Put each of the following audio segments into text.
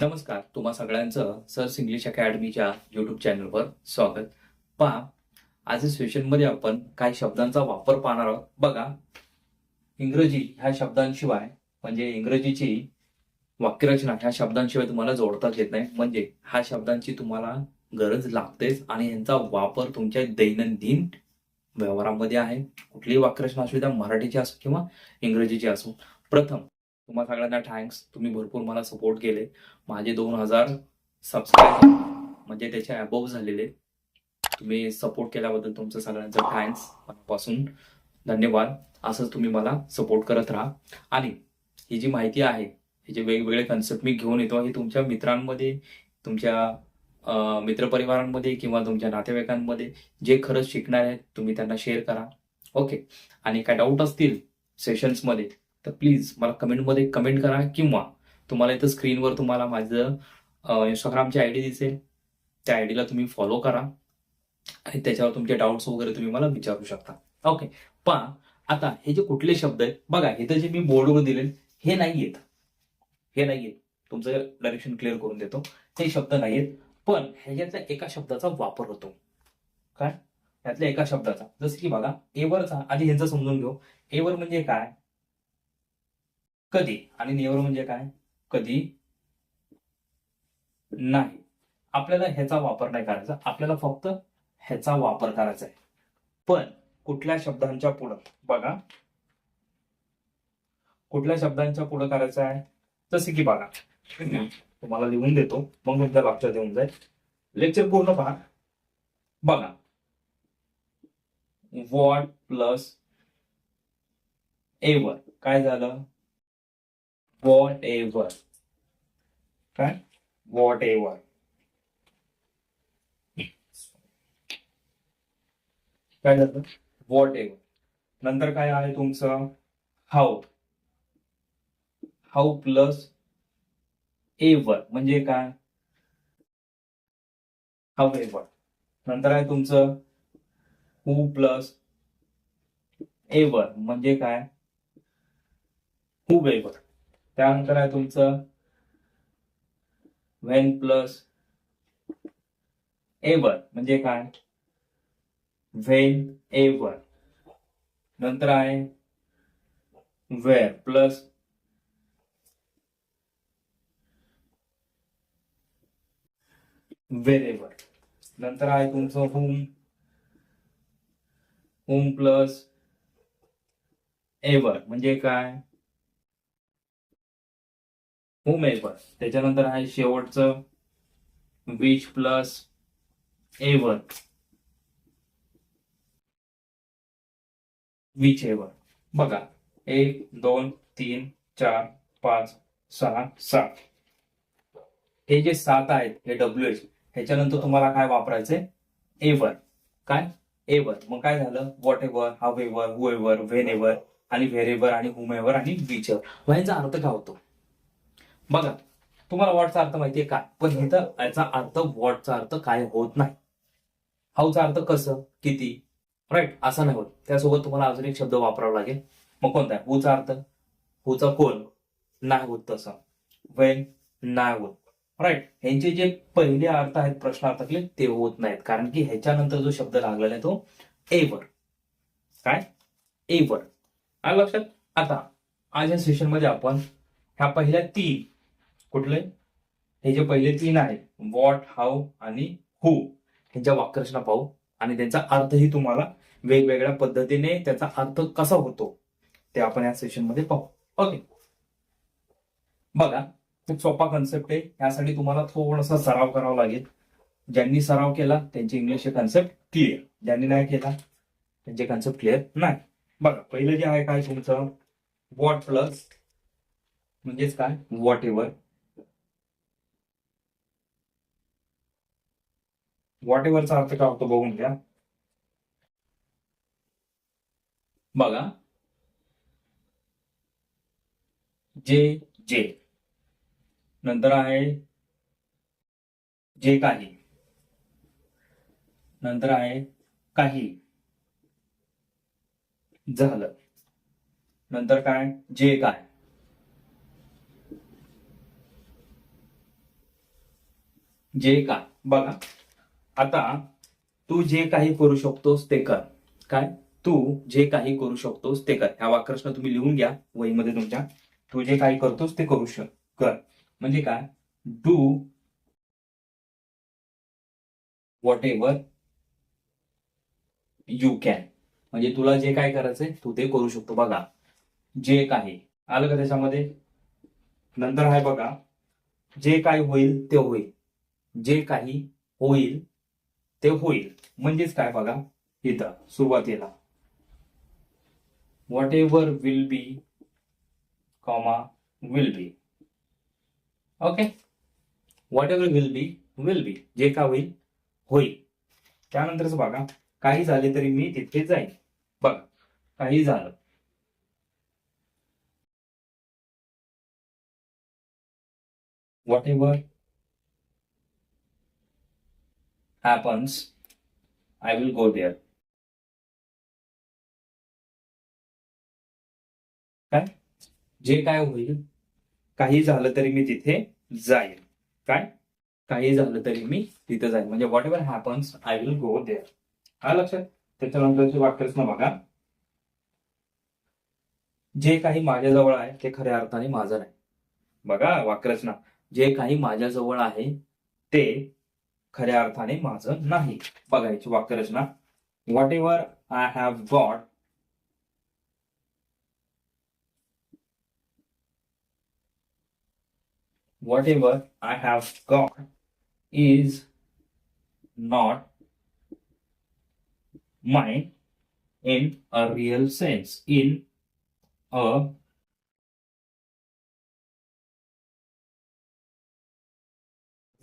नमस्कार तुम्हा सगळ्यांचं सर्स इंग्लिश अकॅडमीच्या युट्यूब चॅनलवर स्वागत. पहा आज सेशनमध्ये आपण काही शब्दांचा वापर पाहणार आहोत. बघा इंग्रजी ह्या शब्दांशिवाय म्हणजे इंग्रजीची वाक्यरचना ह्या शब्दांशिवाय तुम्हाला जोडताच येत नाही. म्हणजे ह्या शब्दांची तुम्हाला गरज लागतेच आणि यांचा वापर तुमच्या दैनंदिन व्यवहारामध्ये आहे. कुठलीही वाक्यरचना असू द्या मराठीची असो किंवा इंग्रजीची असो. प्रथम तुम्हा सगळ्यांना थँक्स तुम्ही भरपूर मला सपोर्ट केले. माझे दोन हजार सबस्क्राईबर म्हणजे त्याच्या अबोव झालेले. तुम्ही सपोर्ट केल्याबद्दल तुमचं सगळ्यांचं थँक्स मनापासून धन्यवाद. असंच तुम्ही मला सपोर्ट करत राहा. आणि ही जी माहिती आहे हे जे वेगवेगळे कन्सेप्ट मी घेऊन येतो हे तुमच्या मित्रांमध्ये तुमच्या मित्रपरिवारांमध्ये किंवा तुमच्या नातेवाईकांमध्ये जे खरंच शिकणार आहेत तुम्ही त्यांना शेअर करा. ओके आणि काय डाऊट असतील सेशन्समध्ये तर प्लीज मला कमेंटमध्ये कमेंट करा किंवा तुम्हाला इथं स्क्रीनवर तुम्हाला माझं इंस्टाग्रामची आय डी दिसेल. त्या आय डीला तुम्ही फॉलो करा. आणि त्याच्यावर तुमचे डाऊट्स वगैरे तुम्ही मला विचारू शकता. ओके पहा आता हे जे कुठले शब्द आहेत बघा हे तर जे मी बोर्डवर दिले हे नाही आहेत हे नाही आहेत तुमचं डायरेक्शन क्लिअर करून देतो. हे शब्द नाही आहेत पण ह्याच्यातल्या एका शब्दाचा वापर होतो काय? यातल्या एका शब्दाचा. जसं की बघा एवरचा आधी ह्यांचं समजून घेऊ. एवर म्हणजे काय? कधी? आणि नेवर म्हणजे काय? कधी? नाही. आपल्याला ह्याचा वापर नाही करायचा. आपल्याला फक्त ह्याचा वापर करायचा आहे. पण कुठल्या शब्दांच्या पुढं? बघा. कुठल्या शब्दांच्या पुढं करायचं आहे? जसे की बघा. तुम्हाला लिहून देतो. मग तुमच्या लक्षात येऊन जाईल. लेक्चर पूर्ण पहा. बघा. वॉट प्लस एवर काय झालं? वॉट एव्हर काय वॉट एव्हर काय झालं? वॉट एव्हर नंतर काय आहे तुमचं? हाऊ हाऊ प्लस एव्हर म्हणजे काय? हाऊ एव्हर नंतर आहे तुमचं? हू प्लस एव्हर म्हणजे काय? हू एव्हर त्यानंतर आहे तुमचं व्हेन प्लस एवर म्हणजे काय? व्हेन एवर नंतर आहे वेअर प्लस वेरेवर नंतर आहे तुमचं होम होम प्लस एवर म्हणजे काय? होम एवर त्याच्यानंतर आहे शेवटचं. Which plus ever whichever बघा. एक दोन तीन चार पाच सहा सात. हे जे सात आहेत हे डब्ल्यू एच ह्याच्यानंतर तुम्हाला काय वापरायचंय? एवर काय? एवर मग काय झालं? Whatever however whoever whenever आणि व्हेरेवर आणि हुम एव्हर आणि विच एव्हर ह्यांचा अर्थ काय होतो? बघा तुम्हाला वॉटचा अर्थ माहितीये काय पण इथं याचा अर्थ वॉटचा अर्थ काय होत नाही. हाऊचा अर्थ कसं? किती? राईट असा नाही होत. त्यासोबत तुम्हाला अजून एक शब्द वापरावा लागेल. मग कोणता आहे? हुचा अर्थ? हुचा कोण? नाही होत तसं. वेन नाही होत. राईट ह्यांचे जे पहिले अर्थ आहेत प्रश्नार्थकले ते होत नाहीत. कारण की ह्याच्यानंतर जो शब्द लागलेला आहे तो एवर. काय? एवर. आलं लक्षात? आता आज या सेशनमध्ये आपण ह्या पहिल्या तीन कुठले हे जे पहिले तीन आहे वॉट हाऊ आणि हू ह्यांच्या वाक्यरचना पाहू. आणि त्यांचा अर्थही तुम्हाला वेगवेगळ्या पद्धतीने त्याचा अर्थ कसा होतो ते आपण या सेशनमध्ये पाहू. ओके बघा खूप सोपा कन्सेप्ट आहे. यासाठी तुम्हाला थोडासा सराव करावा लागेल. ज्यांनी सराव केला त्यांचे इंग्लिशचे कन्सेप्ट क्लिअर ज्यांनी नाही केला त्यांचे कन्सेप्ट क्लिअर नाही. बघा पहिलं जे आहे काय तुमचं? वॉट प्लस म्हणजेच काय? वॉट एव्हर वॉट एव्हरचा अर्थ काय होतो बघून घ्या. बघा. जे जे. नंतर आहे जे काही. नंतर आहे काही. झालं. नंतर काय? जे काय? जे काय? बघा. आता तू जे काही करू शकतोस ते कर. काय? तू जे काही करू शकतोस ते कर. ह्या वाक्यरचना तुम्ही लिहून घ्या वहीमध्ये तुमच्या. तू जे काही करतोस ते करू शक कर. म्हणजे काय? Do whatever you can म्हणजे तुला जे काय करायचंय तू ते करू शकतो. बघा. जे काही. आलं का त्याच्यामध्ये? नंतर आहे बघा. जे काय होईल ते होईल. जे काही होईल ते होईल. म्हणजेच काय बघा? इथं सुरुवातीला. Whatever will be comma will be okay whatever will be will be जे काय होईल होईल. त्यानंतरच बघा काही झाले तरी मी तिथे जाईन. बघा काही झालं. Whatever happens, I will go there. काय? जे काय होईल काही झालं तरी मी तिथे जाईल. काय? काही झालं तरी मी तिथे जाईल. म्हणजे whatever happens I will go there हा लक्षात? त्याच्यानंतरचे वाक्यच ना बघा. जे काही माझ्याजवळ आहे ते खऱ्या अर्थाने माझं नाही. बघा वाक्यरचना. जे काही माझ्याजवळ आहे ते खऱ्या अर्थाने माझं नाही बघायची वाक्यरचना whatever I have got whatever I have got is not mine in a real sense in a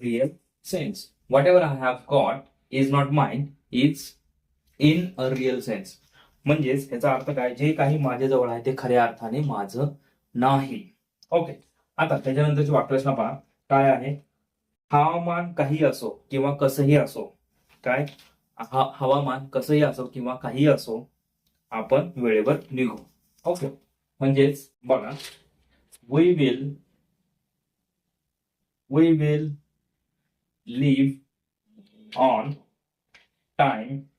real sense. Whatever I have got is not mine, it's in a real sense. म्हणजेच याचा अर्थ काय? जे काही माझ्याजवळ आहे ते खऱ्या अर्थाने माझं नाही. ओके आता त्याच्यानंतरची वाक्यरचना पहा. काय आहे? हवामान काही असो किंवा कसंही असो. काय? हवामान कसंही असो किंवा काही असो आपण वेळेवर निघू. ओके म्हणजेच बघा. We will we will leave on time.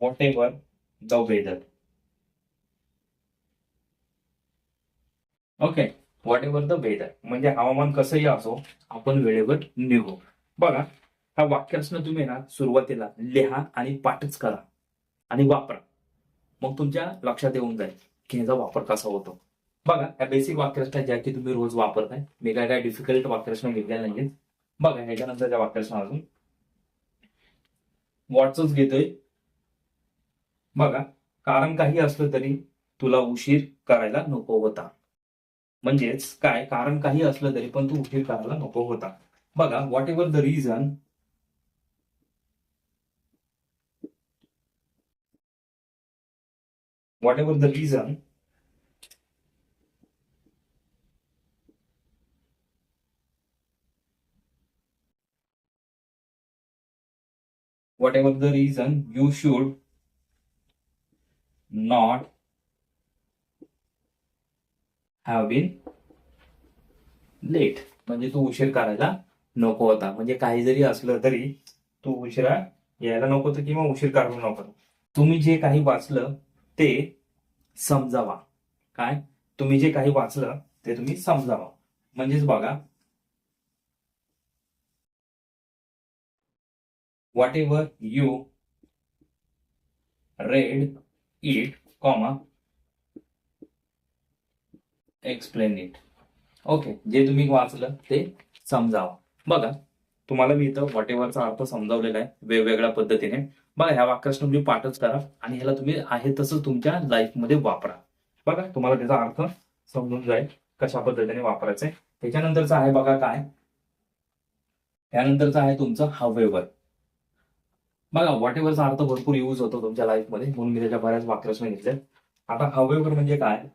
Whatever the weather. Okay whatever the weather म्हणजे हवामान कसंही असो आपण वेळेवर निघू. बघा ह्या वाक्यासनं तुम्ही ना सुरुवातीला लिहा आणि पाठच करा आणि वापरा. मग तुमच्या लक्षात येऊन जाईल की ह्याचा वापर कसा होतो. बघा ह्या बेसिक वाक्यरचना ज्या की तुम्ही रोज वापरताय मी काय काय डिफिकल्ट वाक्यरचना घेतल्या नाही बघा ह्याच्यानंतरच्या वाक्यरचना अजून. व्हॉट्सच घेतोय. बघा कारण काही असलं तरी तुला उशीर करायला नको होता. म्हणजेच काय? कारण काही असलं तरी पण तू उशीर करायला नको होता. बघा whatever the reason whatever the reason whatever the reason you should not have been late. म्हणजे तू उशीर करायला नको होता. म्हणजे काही जरी असलं तरी तू उशिरा यायला नको होतं किंवा उशीर करायला नको तुम्ही जे काही वाचलं ते समजावा. काय? तुम्ही जे काही वाचलं ते तुम्ही समजावा. म्हणजेच बघा whatever you read it comma explain it. Okay जे तुम्ही वाचलं ते समजावं. बघा तुम्हाला मी इथं व्हॉट एव्हरचा अर्थ समजावलेला आहे वेगवेगळ्या पद्धतीने. बघा ह्या वाक्यास तुम्ही पाठच करा आणि ह्याला तुम्ही आहे तसं तुमच्या लाईफमध्ये वापरा. बघा तुम्हाला त्याचा अर्थ समजून जाईल कशा पद्धतीने वापरायचं आहे त्याच्यानंतरचं आहे बघा काय? त्यानंतरचं आहे तुमचं हवेवर. बघा व्हॉट एव्हरचा अर्थ भरपूर यूज होतो तुमच्या लाईफमध्ये म्हणून मी त्याच्या बऱ्याच वाक्यरचना घेतल्या आता हवेवर म्हणजे काय?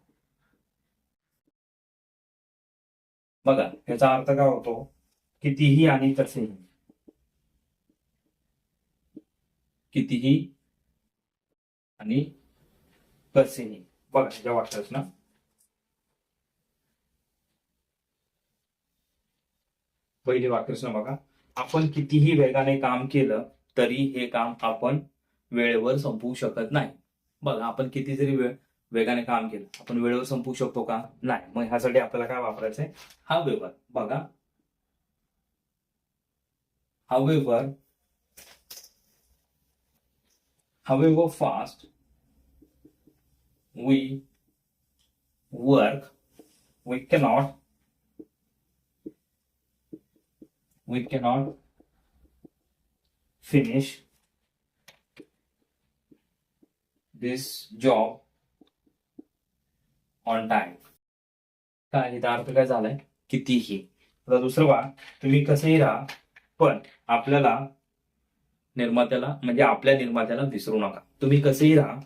बघा याचा अर्थ काय होतो? कितीही आणि तसेही. कितीही आणि कसेही बघा ह्याच्या वाक्यरचना पहिली वाक्यरचना बघा. आपण कितीही वेगाने काम केलं तरी हे काम आपण वेळेवर संपवू शकत नाही. बघा आपण किती जरी वेळ वेगाने काम केलं आपण वेळेवर संपवू शकतो का? नाही. मग ह्यासाठी आपल्याला काय वापरायचं आहे? हा वेव्हर. बघा. however however fast. We work. We cannot. We cannot finish this job on time. काय याचा अर्थ काय झालाय? कितीही. आता दुसरं वा तुम्ही कसेही राहा पण आपल्याला निर्मात्याला म्हणजे आपल्या निर्मात्याला विसरू नका. तुम्ही कसेही राहा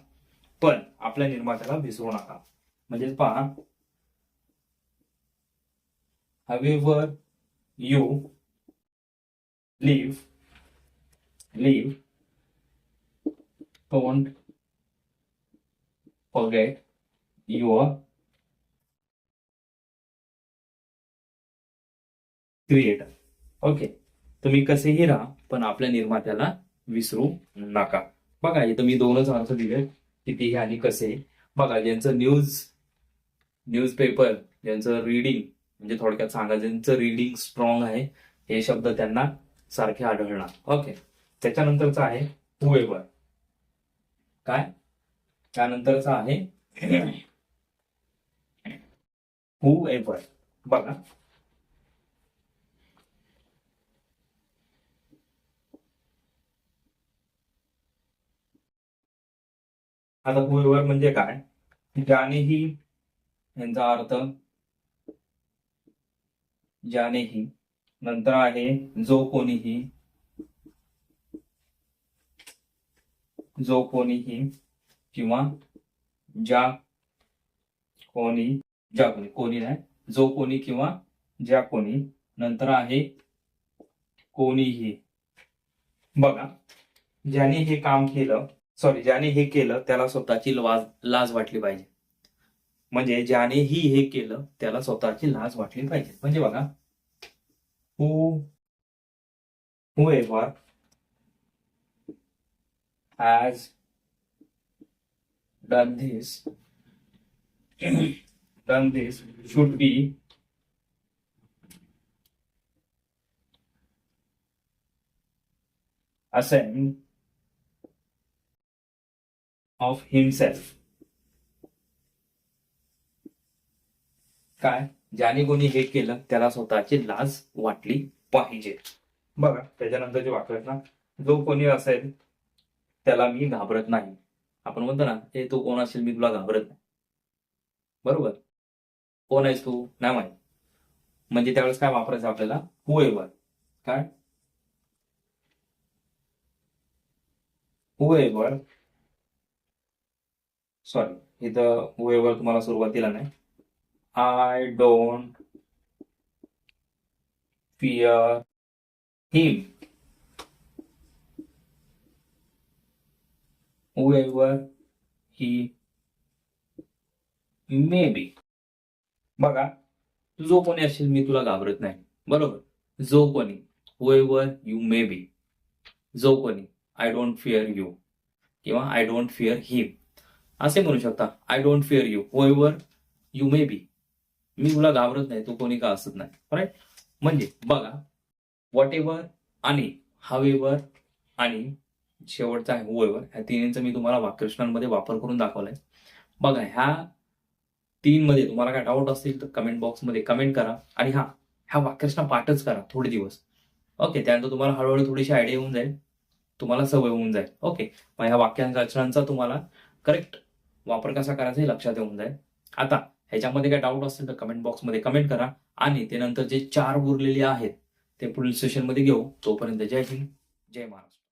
पण आपल्या निर्मात्याला विसरू नका. म्हणजे पहा however you live leave, don't forget your creator. Okay तुम्ही कसेही राहा पण आपल्या निर्मात्याला विसरू नका. बघा इथं मी दोनच आन्सर दिले कितीही आणि कसे बघा ज्यांचं न्यूज न्यूज पेपर ज्यांचं रीडिंग म्हणजे थोडक्यात सांगा ज्यांचं रीडिंग स्ट्रॉंग आहे हे शब्द त्यांना सारखे आढळणार. ओके त्याच्यानंतरचा आहे हुएवर काय? त्यानंतरचा आहे हु एव्हर बघा. आता हुएवर म्हणजे काय? ज्यानेही यांचा अर्थ ज्यानेही नंतर आहे जो कोणीही जो कोणीही किंवा ज्या कोणी ज्या कोणी कोणी नाही जो कोणी किंवा ज्या कोणी नंतर आहे कोणीही. बघा ज्याने हे काम केलं सॉरी ज्याने हे केलं त्याला स्वतःची लाज लाज वाटली पाहिजे. म्हणजे ज्यानेही हे केलं त्याला स्वतःची लाज वाटली पाहिजे. म्हणजे बघा who whoever has done this done this should be ashamed of himself. काय? ज्याने कोणी हे केलं त्याला स्वतःची लाज वाटली पाहिजे. बघा त्याच्यानंतरची वाक्य आहेत ना. जो कोणी असेल त्याला मी घाबरत नाही. आपण म्हणतो ना हे तू कोण असेल? मी तुला घाबरत नाही. बरोबर? कोण आहेस तू? नाही माहीत. म्हणजे त्यावेळेस काय वापरायचं आपल्याला? हु एव्हर काय? हु एव्हर सॉरी इथं हु एव्हर तुम्हाला सुरुवातीला नाही. I don't fear him whoever he may be. बघा तू जो कोणी असेल मी तुला घाबरत नाही. बरोबर? जो कोणी whoever यू मे बी जो कोणी आय डोंट फिअर यू किंवा आय डोंट फिअर हिम असे म्हणू शकता I don't fear you whoever you may be मी तुला घाबरत नाही तू कोणी का असत नाही. राईट म्हणजे बघा वॉट एव्हर आणि हाव आणि शेवटचा आहे हुएवर ह्या तिन्हींचा मी तुम्हाला वाक्यरचनांमध्ये वापर करून दाखवलाय. बघा ह्या तीन मध्ये तुम्हाला काय डाऊट असतील तर कमेंट बॉक्समध्ये कमेंट करा. आणि हा ह्या वाक्यरचना पाठच करा थोडे दिवस. ओके त्यानंतर तुम्हाला हळूहळू थोडीशी आयडिया होऊन जाईल. तुम्हाला सवय होऊन जाईल. ओके मग ह्या वाक्यांचा तुम्हाला करेक्ट वापर कसा करायचा हे लक्षात येऊन जाईल. आता ह्याच्यामध्ये काय डाऊट असेल तर कमेंट बॉक्समध्ये कमेंट करा. आणि ते नंतर जे चार उरलेले आहेत ते पुढील सेशनमध्ये घेऊ. तोपर्यंत जय हिंद जय महाराष्ट्र.